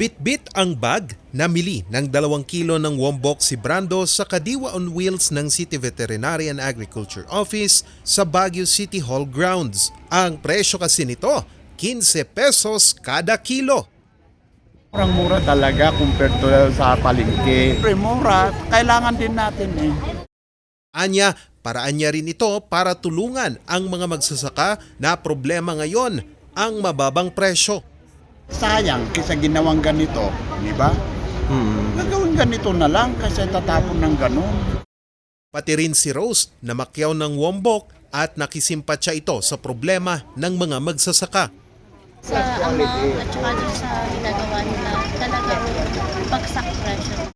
Bit-bit ang bag namili ng dalawang kilo ng wombok si Brando sa Kadiwa on Wheels ng City Veterinary and Agriculture Office sa Baguio City Hall grounds. Ang presyo kasi nito, 15 pesos kada kilo. Murang mura talaga compared to sa palengke. Siyempre mura, kailangan din natin eh. Anya, paraan niya rin ito para tulungan ang mga magsasaka na problema ngayon, ang mababang presyo. Sayang kaysa ginawang ganito, di ba? Gagawin ganito na lang kasi tatapon ng ganun. Pati rin si Rose na makyaw ng wombok at nakisimpatsa ito sa problema ng mga magsasaka. sa amount at saka sa ginagawa nila talagang bagsak presyo.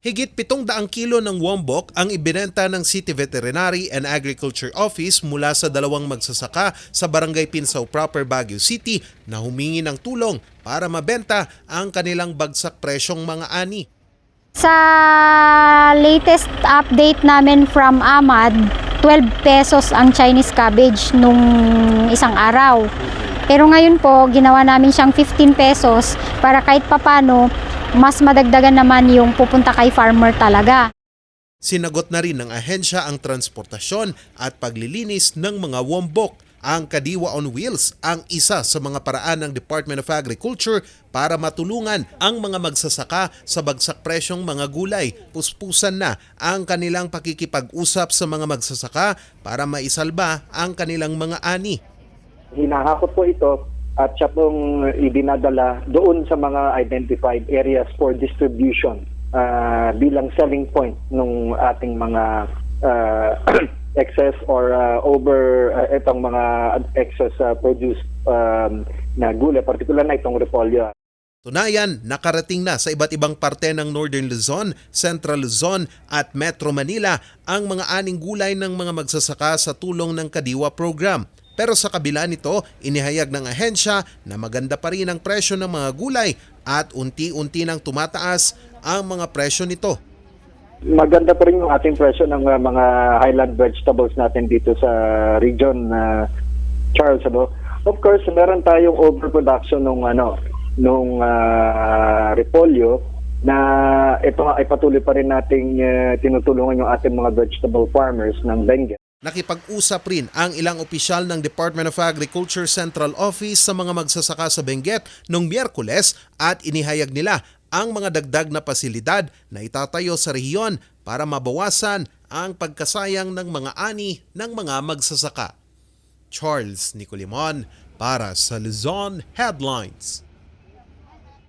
Higit 700 kilo ng wombok ang ibinenta ng City Veterinary and Agriculture Office mula sa dalawang magsasaka sa Barangay Pinsaw Proper Baguio City na humingi ng tulong para mabenta ang kanilang bagsak presyong mga ani. Sa latest update namin from Amad, 12 pesos ang Chinese cabbage nung isang araw. Pero ngayon po, ginawa namin siyang 15 pesos para kahit papano, mas madagdagan naman yung pupunta kay farmer talaga. Sinagot na rin ng ahensya ang transportasyon at paglilinis ng mga wombok. Ang Kadiwa on Wheels ang isa sa mga paraan ng Department of Agriculture para matulungan ang mga magsasaka sa bagsak presyong mga gulay. Puspusan na ang kanilang pakikipag-usap sa mga magsasaka para maisalba ang kanilang mga ani. hinahakot po ito at siya pong idinadala doon sa mga identified areas for distribution ah, bilang selling point ng ating mga ah, excess or ah, over ah, itong mga excess ah, produce um, na gulay, particular na itong repolyo. Tunayan, nakarating na sa iba't ibang parte ng Northern Luzon, Central Luzon at Metro Manila ang mga aning gulay ng mga magsasaka sa tulong ng Kadiwa Program. Pero sa kabila nito, inihayag ng ahensya na maganda pa rin ang presyo ng mga gulay at unti-unti nang tumataas ang mga presyo nito. Maganda pa rin yung ating presyo ng ah, mga highland vegetables natin dito sa region na Charles ano. Of course, meron tayong overproduction ng ano nung ah, repolyo na ito nga ay patuloy pa rin nating ah, tinutulungan yung ating mga vegetable farmers ng Benguet. Nakipag-usap rin ang ilang opisyal ng Department of Agriculture Central Office sa mga magsasaka sa Benguet noong Miyerkules at inihayag nila ang mga dagdag na pasilidad na itatayo sa rehiyon para mabawasan ang pagkasayang ng mga ani ng mga magsasaka. Charles Nicolimon para sa Luzon Headlines.